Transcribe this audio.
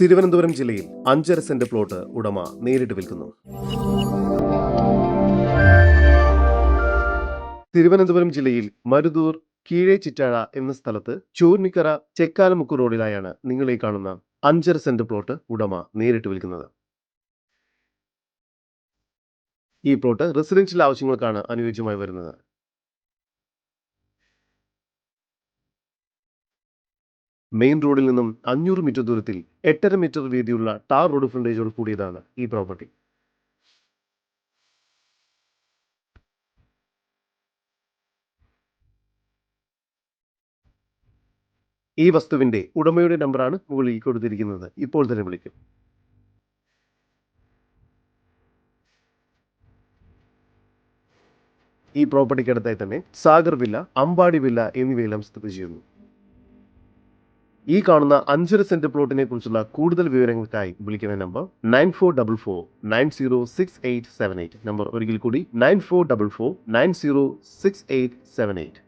തിരുവനന്തപുരം ജില്ലയിൽ അഞ്ചര saint plot ഉടമ നേരിട്ട് വിൽക്കുന്നു. തിരുവനന്തപുരം ജില്ലയിൽ മരുതൂർ കീഴേ ചിറ്റാഴ എന്ന സ്ഥലത്ത് ചൂർണിക്കര ചെക്കാലമുക്ക് റോഡിലായാണ് നിങ്ങൾ ഈ കാണുന്ന അഞ്ചര സെന്റ് പ്ലോട്ട് ഉടമ നേരിട്ട് വിൽക്കുന്നത്. ഈ പ്ലോട്ട് റെസിഡൻഷ്യൽ ആവശ്യങ്ങൾക്കാണ് അനുയോജ്യമായി വരുന്നത്. മെയിൻ റോഡിൽ നിന്നും അഞ്ഞൂറ് മീറ്റർ ദൂരത്തിൽ എട്ടര മീറ്റർ വീതിയുള്ള ടാർ റോഡ് ഫ്രണ്ടേജോട് കൂടിയതാണ് ഈ പ്രോപ്പർട്ടി. ഈ വസ്തുവിന്റെ ഉടമയുടെ നമ്പറാണ് മുകളിൽ കൊടുത്തിരിക്കുന്നത്. ഇപ്പോൾ തന്നെ വിളിക്കും. ഈ പ്രോപ്പർട്ടിക്കടുത്തായി തന്നെ സാഗർ വില്ല അമ്പാടി വില്ല എന്നിവയെല്ലാം സ്ഥിതി ചെയ്യുന്നു. ഈ കാണുന്ന അഞ്ചര സെന്റ് പ്ലോട്ടിനെ കുറിച്ചുള്ള കൂടുതൽ വിവരങ്ങൾക്കായി വിളിക്കുന്ന number nine four double four nine zero six eight seven eight. Number ഒരിക്കൽ കൂടി nine four double four nine zero six eight seven eight.